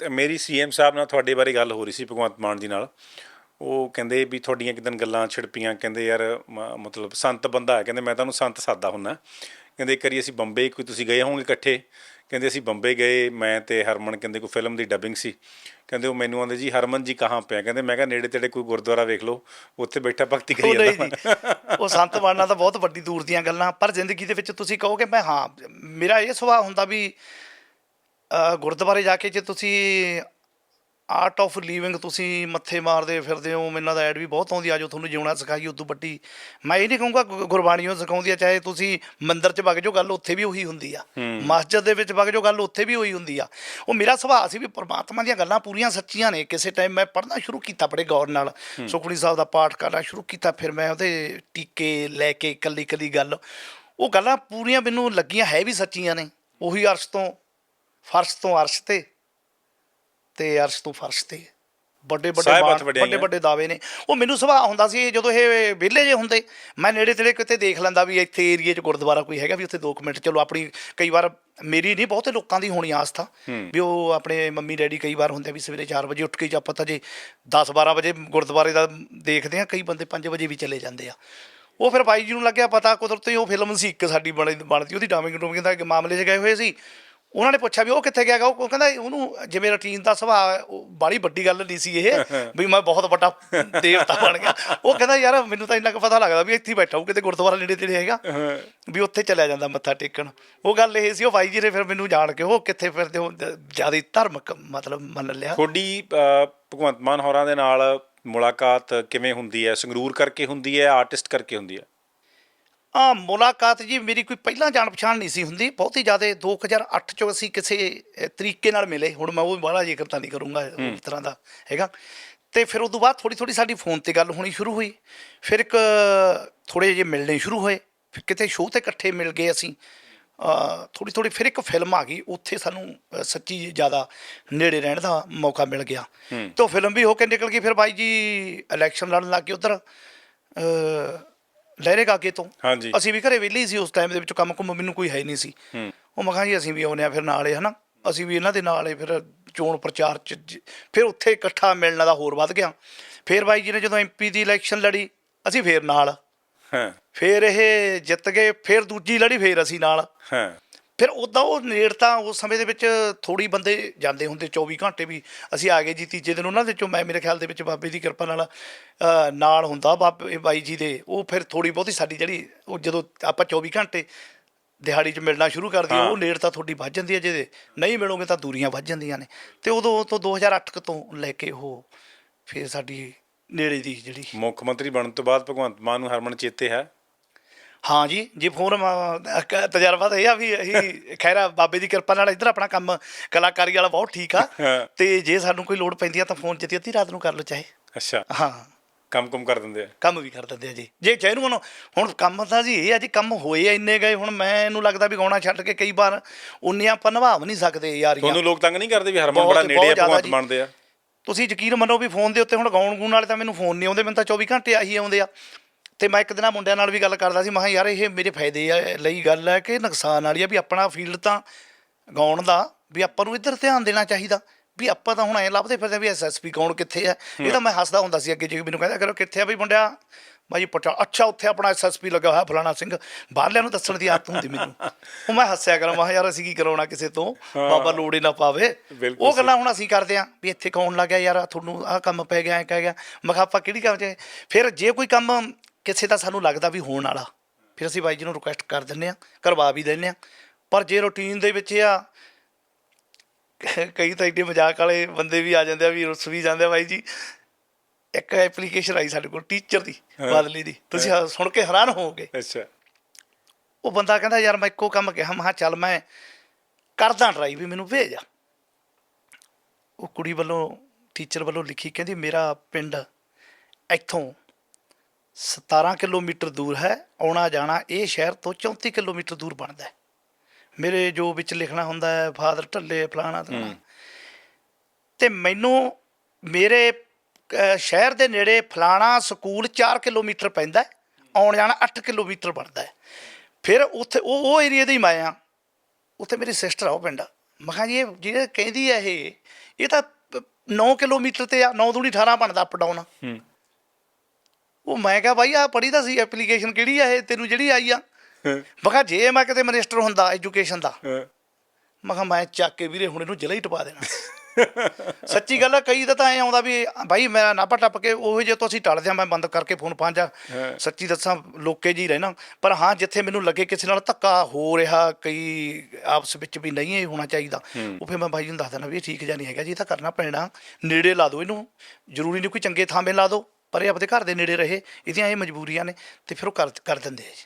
ਤੇ ਮੇਰੀ ਸੀਐਮ ਸਾਹਿਬ ਨਾਲ ਤੁਹਾਡੇ ਬਾਰੇ ਗੱਲ ਹੋ ਰਹੀ ਸੀ ਭਗਵੰਤ ਮਾਨ ਜੀ ਨਾਲ। ਉਹ ਕਹਿੰਦੇ ਵੀ ਤੁਹਾਡੀਆਂ ਕਿਦਨ ਗੱਲਾਂ ਛਿੜਪੀਆਂ ਕਹਿੰਦੇ ਯਾਰ ਮਤਲਬ ਸੰਤ ਬੰਦਾ ਹੈ ਕਹਿੰਦੇ ਮੈਂ ਤੁਹਾਨੂੰ ਸੰਤ ਸਾਦਾ ਹੁੰਨਾ। ਕਹਿੰਦੇ ਇੱਕ ਵਾਰੀ ਅਸੀਂ ਬੰਬੇ ਕੋਈ ਤੁਸੀਂ ਗਏ ਹੋਵੋਗੇ ਇਕੱਠੇ? ਕਹਿੰਦੇ ਅਸੀਂ ਬੰਬੇ ਗਏ ਮੈਂ ਤੇ ਹਰਮਨ ਕਹਿੰਦੇ ਕੋਈ ਫਿਲਮ ਦੀ ਡਬਿੰਗ ਸੀ। ਕਹਿੰਦੇ ਉਹ ਮੈਨੂੰ ਆਂਦੇ ਜੀ ਹਰਮਨ ਜੀ ਕਹਾਂ ਪਿਆ ਕਹਿੰਦੇ ਮੈਂ ਕਿਹਾ ਨੇੜੇ ਤੇੜੇ ਕੋਈ ਗੁਰਦੁਆਰਾ ਵੇਖ ਲਓ ਉੱਥੇ ਬੈਠਾ ਭਗਤੀ ਕਰੀ ਜਾਂਦਾ ਉਹ ਸੰਤ ਬਣਨਾ ਤਾਂ ਬਹੁਤ ਵੱਡੀ ਦੂਰ ਦੀਆਂ ਗੱਲਾਂ ਪਰ ਜ਼ਿੰਦਗੀ ਦੇ ਵਿੱਚ ਤੁਸੀਂ ਕਹੋਗੇ ਮੈਂ ਹਾਂ ਮੇਰਾ ਇਹ ਸੁਭਾਅ ਹੁੰਦਾ ਵੀ ਗੁਰਦੁਆਰੇ ਜਾ ਕੇ ਜੇ ਤੁਸੀਂ ਆਰਟ ਆਫ ਲਿਵਿੰਗ ਤੁਸੀਂ ਮੱਥੇ ਮਾਰਦੇ ਫਿਰਦੇ ਹੋ ਮੈਨੂੰ ਦਾ ਐਡ ਵੀ ਬਹੁਤ ਆਉਂਦੀ ਆ ਜੋ ਤੁਹਾਨੂੰ ਜਿਉਣਾ ਸਿਖਾਈ ਉਦੋਂ ਵੱਡੀ। ਮੈਂ ਇਹ ਨਹੀਂ ਕਹੂੰਗਾ ਗੁਰਬਾਣੀਓ ਸਿਖਾਉਂਦੀ ਆ ਚਾਹੇ ਤੁਸੀਂ ਮੰਦਿਰ 'ਚ ਵਗ ਜਾਓ ਗੱਲ ਉੱਥੇ ਵੀ ਉਹੀ ਹੁੰਦੀ ਆ। ਮਸਜਿਦ ਦੇ ਵਿੱਚ ਵਗ ਜਾਓ ਗੱਲ ਉੱਥੇ ਵੀ ਉਹੀ ਹੁੰਦੀ ਆ। ਉਹ ਮੇਰਾ ਸੁਭਾਅ ਸੀ ਵੀ ਪ੍ਰਮਾਤਮਾ ਦੀਆਂ ਗੱਲਾਂ ਪੂਰੀਆਂ ਸੱਚੀਆਂ ਨੇ। ਕਿਸੇ ਟਾਈਮ ਮੈਂ ਪੜ੍ਹਨਾ ਸ਼ੁਰੂ ਕੀਤਾ ਬੜੇ ਗੌਰ ਨਾਲ। ਸੁਖਮਨੀ ਸਾਹਿਬ ਦਾ ਪਾਠ ਕਰਨਾ ਸ਼ੁਰੂ ਕੀਤਾ ਫਿਰ ਮੈਂ ਉਹਦੇ ਟੀਕੇ ਲੈ ਕੇ ਇਕੱਲੀ ਇਕੱਲੀ ਗੱਲ। ਉਹ ਗੱਲਾਂ ਪੂਰੀਆਂ ਮੈਨੂੰ ਲੱਗੀਆਂ ਹੈ ਵੀ ਸੱਚੀਆਂ ਨੇ। ਉਹੀ ਅਰਸ਼ ਤੋਂ ਫਰਸ਼ ਤੋਂ ਅਰਸ਼ ਤੇ ਤੇ ਅਰਸ਼ ਤੋਂ ਫਰਸ਼ ਤੇ। ਵੱਡੇ ਵੱਡੇ ਸਾਹਿਬ ਹੱਥ। ਵੱਡੇ ਵੱਡੇ ਦਾਅਵੇ ਨੇ। ਉਹ ਮੈਨੂੰ ਸੁਭਾਅ ਹੁੰਦਾ ਸੀ ਜਦੋਂ ਇਹ ਵਿਹਲੇ ਜੇ ਹੁੰਦੇ ਮੈਂ ਨੇੜੇ ਤੇੜੇ ਕਿਤੇ ਦੇਖ ਲੈਂਦਾ ਵੀ ਇੱਥੇ ਏਰੀਏ 'ਚ ਗੁਰਦੁਆਰਾ ਕੋਈ ਹੈਗਾ ਵੀ ਉੱਥੇ 2 ਮਿੰਟ ਚਲੋ ਆਪਣੀ ਕਈ ਵਾਰ ਮੇਰੀ ਨਹੀਂ ਬਹੁਤੇ ਲੋਕਾਂ ਦੀ ਹੋਣੀ ਆਸਥਾ ਵੀ ਉਹ ਆਪਣੇ ਮੰਮੀ ਡੈਡੀ ਕਈ ਵਾਰ ਹੁੰਦੇ ਵੀ ਸਵੇਰੇ 4 ਵਜੇ ਉੱਠ ਕੇ ਜਾਂ ਪਤਾ ਜੇ 10 12 ਵਜੇ ਗੁਰਦੁਆਰੇ ਦਾ ਦੇਖਦੇ ਆ ਕਈ ਬੰਦੇ 5 ਵਜੇ ਵੀ ਚਲੇ ਜਾਂਦੇ ਆ। ਉਹ ਫਿਰ ਬਾਈ ਜੀ ਨੂੰ ਲੱਗਿਆ ਪਤਾ ਕੁਦਰਤੀ ਉਹ ਫਿਲਮ ਸੀ ਇੱਕ ਸਾਡੀ ਬਣੀ ਬਣਦੀ ਉਹਦੀ ਡਾਮਿੰਗ ਡੂਮਿੰਗ ਦਾ ਮਾਮਲੇ 'ਚ ਗਏ ਹੋਏ ਸੀ। ਉਹਨਾਂ ਨੇ ਪੁੱਛਿਆ ਵੀ ਉਹ ਕਿੱਥੇ ਗਿਆ ਗਾ ਉਹ ਕਹਿੰਦਾ ਉਹਨੂੰ ਜਿਵੇਂ ਰੁਟੀਨ ਦਾ ਸੁਭਾਅ ਹੈ, ਉਹ ਬਾੜੀ ਵੱਡੀ ਗੱਲ ਨਹੀਂ ਸੀ ਇਹ ਵੀ ਮੈਂ ਬਹੁਤ ਵੱਡਾ ਦੇਵਤਾ ਬਣ ਗਿਆ। ਉਹ ਕਹਿੰਦਾ ਯਾਰ ਮੈਨੂੰ ਤਾਂ ਇੰਨਾ ਕੁ ਪਤਾ ਲੱਗਦਾ ਵੀ ਇੱਥੇ ਹੀ ਬੈਠਾ ਹੂੰ ਕਿਤੇ ਗੁਰਦੁਆਰਾ ਨੇੜੇ ਤੇੜੇ ਹੈਗਾ ਵੀ ਉੱਥੇ ਚਲਿਆ ਜਾਂਦਾ ਮੱਥਾ ਟੇਕਣ। ਉਹ ਗੱਲ ਇਹ ਸੀ ਉਹ ਬਾਈ ਜੀ ਨੇ ਫਿਰ ਮੈਨੂੰ ਜਾਣ ਕੇ ਉਹ ਕਿੱਥੇ ਫਿਰਦੇ ਹੋ ਜ਼ਿਆਦਾ ਧਾਰਮਿਕ ਮਤਲਬ ਮੰਨ ਲਿਆ। ਤੁਹਾਡੀ ਅਹ ਭਗਵੰਤ ਮਾਨ ਹੋਰਾਂ ਦੇ ਨਾਲ ਮੁਲਾਕਾਤ ਕਿਵੇਂ ਹੁੰਦੀ ਹੈ? ਸੰਗਰੂਰ ਕਰਕੇ ਹੁੰਦੀ ਹੈ ਆਰਟਿਸਟ ਕਰਕੇ ਹੁੰਦੀ ਹੈ? ਆ ਮੁਲਾਕਾਤ ਜੀ ਮੇਰੀ ਕੋਈ ਪਹਿਲਾਂ ਜਾਣ ਪਛਾਣ ਨਹੀਂ ਸੀ ਹੁੰਦੀ। ਬਹੁਤ ਹੀ ਜ਼ਿਆਦਾ 2008 ਚ ਅਸੀਂ ਕਿਸੇ ਤਰੀਕੇ ਨਾਲ ਮਿਲੇ। ਹੁਣ ਮੈਂ ਉਹ ਬਾਹਲਾ ਜ਼ਿਕਰ ਤਾਂ ਨਹੀਂ ਕਰੂੰਗਾ ਉਸ ਤਰ੍ਹਾਂ ਦਾ ਹੈਗਾ। ਤੇ ਫਿਰ ਉਸ ਤੋਂ ਬਾਅਦ ਥੋੜੀ ਥੋੜੀ ਸਾਡੀ ਫੋਨ ਤੇ ਗੱਲ ਹੋਣੀ ਸ਼ੁਰੂ ਹੋਈ। ਫਿਰ ਇੱਕ ਥੋੜੇ ਜਿਹੇ ਮਿਲਣੇ ਸ਼ੁਰੂ ਹੋਏ। ਫਿਰ ਕਿਤੇ ਸ਼ੋਅ ਤੇ ਇਕੱਠੇ ਮਿਲ ਗਏ ਅਸੀਂ। ਥੋੜੀ ਥੋੜੀ ਫਿਰ ਇੱਕ ਫਿਲਮ ਆ ਗਈ। ਉੱਥੇ ਸਾਨੂੰ ਸੱਚੀ ਜ਼ਿਆਦਾ ਨੇੜੇ ਰਹਿਣ ਦਾ ਮੌਕਾ ਮਿਲ ਗਿਆ। ਤੇ ਫਿਲਮ ਵੀ ਹੋ ਕੇ ਨਿਕਲ ਗਈ। ਫਿਰ ਬਾਈ ਜੀ ਇਲੈਕਸ਼ਨ ਲੜਨ ਲੱਗ ਗਏ ਉਧਰ। ਲਹਿਰੇ ਕਾਕੇ ਤੋਂ। ਹਾਂਜੀ। ਅਸੀਂ ਵੀ ਘਰੇ ਵਿਹਲੇ ਹੀ ਸੀ ਉਸ ਟਾਈਮ ਦੇ ਵਿੱਚ ਕੰਮ ਕੁੰਮ ਮੈਨੂੰ ਕੋਈ ਹੈ ਨਹੀਂ ਸੀ। ਉਹ ਮੈਂ ਕਿਹਾ ਜੀ ਅਸੀਂ ਵੀ ਆਉਨੇ ਆ ਫਿਰ ਨਾਲੇ ਹਨਾ? ਅਸੀਂ ਵੀ ਇਹਨਾਂ ਦੇ ਨਾਲੇ ਫਿਰ ਚੋਣ ਪ੍ਰਚਾਰ ਚ ਜ- ਫਿਰ ਉੱਥੇ ਇਕੱਠਾ ਮਿਲਣ ਦਾ ਹੋਰ ਵੱਧ ਗਿਆ। ਫਿਰ ਬਾਈ ਜੀ ਨੇ ਜਦੋਂ ਐਮਪੀ ਦੀ ਇਲੈਕਸ਼ਨ ਲੜੀ ਅਸੀਂ ਫੇਰ ਨਾਲ। ਹਾਂ। ਫਿਰ ਇਹ ਜਿੱਤ ਗਏ ਫਿਰ ਦੂਜੀ ਲੜੀ ਫੇਰ ਅਸੀਂ ਨਾਲ। ਹਾਂ। ਫਿਰ ਉਦਾਂ ਉਹ ਨੇੜਤਾ ਉਸ ਸਮੇਂ ਦੇ ਵਿੱਚ ਥੋੜੀ ਬੰਦੇ ਜਾਂਦੇ ਹੁੰਦੇ 24 ਘੰਟੇ ਵੀ। ਅਸੀਂ ਆ ਗਏ ਜੀ ਤੀਜੇ ਦਿਨ ਉਹਨਾਂ ਦੇ ਚੋਂ ਮੈਂ ਮੇਰੇ ਖਿਆਲ ਦੇ ਵਿੱਚ ਬਾਬੇ ਦੀ ਕਿਰਪਾ ਨਾਲ ਨਾਲ ਹੁੰਦਾ ਬਾਬੇ ਬਾਈ ਜੀ ਦੇ। ਉਹ ਫਿਰ ਥੋੜੀ ਬਹੁਤੀ ਸਾਡੀ ਜਿਹੜੀ ਉਹ ਜਦੋਂ ਆਪਾਂ 24 ਘੰਟੇ ਦਿਹਾੜੀ 'ਚ ਮਿਲਣਾ ਸ਼ੁਰੂ ਕਰ ਹਾਂ। ਉਹ ਨੇੜਤਾ ਤੁਹਾਡੀ ਵੱਧ ਜਾਂਦੀ ਹੈ ਜੇ ਨਹੀਂ ਮਿਲੋਗੇ ਤਾਂ ਦੂਰੀਆਂ ਵੱਧ ਜਾਂਦੀਆਂ ਨੇ। ਤੇ ਉਦੋਂ ਤੋਂ 2008 ਕੁ ਤੋਂ ਲੈ ਕੇ ਉਹ ਫਿਰ ਸਾਡੀ ਨੇੜੇ ਦੀ ਜਿਹੜੀ ਮੁੱਖ ਮੰਤਰੀ ਬਣਨ ਤੋਂ ਬਾਅਦ ਭਗਵੰਤ ਮਾਨ ਨੂੰ ਹਰਮਨ ਚੇਤੇ ਹੈ। ਹਾਂ ਜੀ ਜੀ ਫੋਨ ਤਜਰਬਾ ਤਾਂ ਇਹ ਆ ਵੀ ਅਸੀਂ ਖੈਰਾ ਬਾਬੇ ਦੀ ਕਿਰਪਾ ਨਾਲ ਇੱਧਰ ਆਪਣਾ ਕੰਮ ਕਲਾਕਾਰੀ ਵਾਲਾ ਬਹੁਤ ਠੀਕ ਆ। ਤੇ ਜੇ ਸਾਨੂੰ ਕੋਈ ਲੋੜ ਪੈਂਦੀ ਆ ਤਾਂ ਫੋਨ ਜਿੱਤੀ ਅੱਧੀ ਰਾਤ ਨੂੰ ਕਰ ਲਓ ਚਾਹੇ। ਅੱਛਾ। ਹਾਂ। ਕੰਮ ਕੁਮ ਕਰ ਦਿੰਦੇ ਆ। ਕੰਮ ਵੀ ਕਰ ਦਿੰਦੇ ਆ ਜੀ। ਜੇ ਚਾਹੇ ਹੁਣ ਹੁਣ ਕੰਮ ਤਾਂ ਜੀ ਇਹ ਆ ਜੀ ਕੰਮ ਹੋਏ ਆ ਇੰਨੇ ਗਏ ਹੁਣ ਮੈਨੂੰ ਲੱਗਦਾ ਵੀ ਗਾਉਣਾ ਛੱਡ ਕੇ ਕਈ ਵਾਰ ਉਨੀਆਂ ਆਪਾਂ ਨਿਭਾ ਵੀ ਨਹੀਂ ਸਕਦੇ ਯਾਰੀਆਂ। ਤੁਹਾਨੂੰ ਲੋਕ ਤੰਗ ਨਹੀਂ ਕਰਦੇ ਵੀ ਹਰਮਨ ਬੜਾ ਨੇੜੇ ਆ ਭਗਵੰਤ ਜੀ। ਮਾਨ ਦੇ ਆ? ਤੁਸੀਂ ਯਕੀਨ ਮੰਨੋ ਵੀ ਫੋਨ ਦੇ ਉੱਤੇ ਹੁਣ ਗਾਉਣ ਗੂਣ ਵਾਲੇ ਤਾਂ ਮੈਨੂੰ ਫੋਨ ਨਹੀਂ ਆਉਂਦੇ ਮੈਨੂੰ ਤਾਂ 24 ਘੰਟੇ ਆਹੀ ਆਉਂਦੇ ਆ। ਤੇ ਮੈਂ ਇੱਕ ਦਿਨ ਆ ਮੁੰਡਿਆਂ ਨਾਲ ਵੀ ਗੱਲ ਕਰਦਾ ਸੀ ਮੈਂ ਕਿਹਾ ਯਾਰ ਇਹ ਮੇਰੇ ਫਾਇਦੇ ਆ ਲਈ ਗੱਲ ਹੈ ਕਿ ਨੁਕਸਾਨ ਵਾਲੀ ਆ ਵੀ ਆਪਣਾ ਫੀਲਡ ਤਾਂ ਗਾਉਣ ਦਾ ਵੀ ਆਪਾਂ ਨੂੰ ਇੱਧਰ ਧਿਆਨ ਦੇਣਾ ਚਾਹੀਦਾ। ਵੀ ਆਪਾਂ ਤਾਂ ਹੁਣ ਐ ਲੱਭਦੇ ਫਿਰਦੇ ਵੀ ਐਸਐਸਪੀ ਕੌਣ ਕਿੱਥੇ ਆ। ਇਹ ਤਾਂ ਮੈਂ ਹੱਸਦਾ ਹੁੰਦਾ ਸੀ ਅੱਗੇ ਜੇ ਮੈਨੂੰ ਕਹਿੰਦਾ ਕਰੋ ਕਿੱਥੇ ਆ ਵੀ ਮੁੰਡਿਆ? ਬਾਈ ਪਟਾ ਅੱਛਾ ਉੱਥੇ ਆਪਣਾ ਐਸਐਸਪੀ ਲੱਗਾ ਹੋਇਆ ਫਲਾਣਾ ਸਿੰਘ ਬਾਹਰਲਿਆਂ ਨੂੰ ਦੱਸਣ ਦੀ ਆਦਤ ਹੁੰਦੀ ਮੈਨੂੰ। ਉਹ ਮੈਂ ਹੱਸਿਆ ਕਰਾਂ ਮੈਂ ਯਾਰ ਅਸੀਂ ਕੀ ਕਰਾਉਣਾ ਕਿਸੇ ਤੋਂ? ਬਾਬਾ ਲੋੜ ਨਾ ਪਾਵੇ। ਉਹ ਗੱਲਾਂ ਹੁਣ ਅਸੀਂ ਕਰਦੇ ਆਂ ਵੀ ਇੱਥੇ ਕੌਣ ਲੱਗ ਗਿਆ ਯਾਰ ਤੁਹਾਨੂੰ ਆਹ ਕੰਮ ਪੈ ਗਿਆ ਐ ਕਹਿ ਗਿਆ। ਮੈਂ ਕਿਹਾ ਆਪਾਂ ਕਿਹੜੀ ਕੰਮ 'ਚ ਫਿਰ ਜੇ ਕੋਈ ਕੰਮ ਕਿਸੇ ਦਾ ਸਾਨੂੰ ਲੱਗਦਾ ਵੀ ਹੋਣ ਵਾਲਾ। ਫਿਰ ਅਸੀਂ ਬਾਈ ਜੀ ਨੂੰ ਰਿਕੁਐਸਟ ਕਰ ਦਿੰਨੇ ਆ ਕਰਵਾ ਵੀ ਦਿੰਨੇ ਆ ਪਰ ਜੇ ਰੂਟੀਨ ਦੇ ਵਿੱਚ ਆ ਕਈ ਤਾਂ ਏਡੇ ਮਜ਼ਾਕ ਵਾਲੇ ਬੰਦੇ ਵੀ ਆ ਜਾਂਦੇ ਆ ਵੀ ਰੁੱਸ ਵੀ ਜਾਂਦੇ ਆ ਬਾਈ ਜੀ। ਇੱਕ ਐਪਲੀਕੇਸ਼ਨ ਆਈ ਸਾਡੇ ਕੋਲ ਟੀਚਰ ਦੀ। ਬਦਲੀ ਦੀ। ਤੁਸੀਂ ਸੁਣ ਕੇ ਹੈਰਾਨ ਹੋਵੋਗੇ। ਅੱਛਾ। ਉਹ ਬੰਦਾ ਕਹਿੰਦਾ ਯਾਰ ਮੈਂ ਇੱਕੋ ਕੰਮ ਕਿਹਾ ਮੈਂ ਚੱਲ ਮੈਂ ਕਰਦਾ ਟਰਾਈ ਵੀ ਮੈਨੂੰ ਭੇਜ ਆ। ਉਹ ਕੁੜੀ ਵੱਲੋਂ ਟੀਚਰ ਵੱਲੋਂ ਲਿਖੀ ਕਹਿੰਦੀ ਮੇਰਾ ਪਿੰਡ ਇੱਥੋਂ 17 ਕਿਲੋਮੀਟਰ ਦੂਰ ਹੈ ਆਉਣਾ ਜਾਣਾ ਇਹ ਸ਼ਹਿਰ ਤੋਂ 34 ਕਿਲੋਮੀਟਰ ਦੂਰ ਬਣਦਾ ਹੈ। ਮੇਰੇ ਜੋ ਵਿੱਚ ਲਿਖਣਾ ਹੁੰਦਾ ਹੈ ਫਾਦਰ ਢੱਲੇ ਫਲਾਣਾ ਤੇ ਤੇ ਮੈਨੂੰ ਮੇਰੇ ਸ਼ਹਿਰ ਦੇ ਨੇੜੇ ਫਲਾਣਾ ਸਕੂਲ 4 ਕਿਲੋਮੀਟਰ ਪੈਂਦਾ ਹੈ, ਆਉਣ ਜਾਣਾ 8 ਕਿਲੋਮੀਟਰ ਬਣਦਾ ਹੈ। ਫਿਰ ਉੱਥੇ ਉਹ ਉਹ ਏਰੀਆ ਦੇ ਹੀ ਮੈਂ ਆ ਉੱਥੇ ਮੇਰੀ ਸਿਸਟਰ ਆ ਉਹ ਪਿੰਡ ਮੈਂ ਕਿਹਾ ਜੀ ਇਹ ਜਿਹੜੇ ਕਹਿੰਦੀ ਆ ਇਹ ਇਹ ਤਾਂ 9 ਕਿਲੋਮੀਟਰ ਤੇ ਆ 9 ਦੂਣੀ 18 ਬਣਦਾ ਅਪ ਡਾਊਨ ਹੂੰ। ਉਹ ਮੈਂ ਕਿਹਾ ਬਾਈ ਆ ਪੜੀ ਤਾਂ ਸੀ ਐਪਲੀਕੇਸ਼ਨ ਕਿਹੜੀ ਆ ਇਹ? ਤੈਨੂੰ ਜਿਹੜੀ ਆਈ ਆ। ਮੈਂ ਕਿਹਾ ਜੇ ਮੈਂ ਕਿਤੇ ਮਿਨਿਸਟਰ ਹੁੰਦਾ ਐਜੂਕੇਸ਼ਨ ਦਾ। ਮੈਂ ਕਿਹਾ ਮੈਂ ਚੱਕ ਕੇ ਵੀਰੇ ਹੁਣ ਇਹਨੂੰ ਜ਼ਿਲ੍ਹਾ ਹੀ ਟਪਾ ਦੇਣਾ। ਸੱਚੀ ਗੱਲ ਆ ਕਈ ਦਾ ਤਾਂ ਐ ਆਉਂਦਾ ਵੀ ਬਾਈ ਮੇਰਾ ਨਾਪਾ ਟੱਪ ਕੇ ਉਹ ਜੇ ਤੋਂ ਅਸੀਂ ਟਲਦੇ ਆ ਮੈਂ ਬੰਦ ਕਰਕੇ ਫੋਨ ਪਾਂਜਾ ਹਾਂ। ਸੱਚੀ ਦੱਸਾਂ ਲੋਕੇ ਜੀ ਰਹਿਣਾ। ਪਰ ਹਾਂ ਜਿੱਥੇ ਮੈਨੂੰ ਲੱਗੇ ਕਿਸੇ ਨਾਲ ਧੱਕਾ ਹੋ ਰਿਹਾ ਕਈ ਆਪਸ ਵਿੱਚ ਵੀ ਨਹੀਂ ਇਹ ਹੋਣਾ ਚਾਹੀਦਾ ਉਹ ਫਿਰ ਮੈਂ ਬਾਈ ਨੂੰ ਦੱਸ ਦੇਣਾ ਵੀ ਇਹ ਠੀਕ ਜਾਂ ਨਹੀਂ ਹੈਗਾ ਜੀ ਇਹ ਤਾਂ ਕਰਨਾ ਪੈਣਾ। ਨੇੜੇ ਲਾ ਦਿਓ ਇਹਨੂੰ। ਜ਼ਰੂਰੀ ਨਹੀਂ ਕੋਈ ਚੰਗੇ ਥਾਂਵੇਂ ਲਾ ਦਿਓ। ਪਰ ਇਹ ਆਪਦੇ ਘਰ ਦੇ ਨੇੜੇ ਰਹੇ, ਇਹਦੀਆਂ ਇਹ ਮਜਬੂਰੀਆਂ ਨੇ ਤੇ ਫਿਰ ਉਹ ਕਰ ਕਰ ਦਿੰਦੇ ਆ ਜੀ।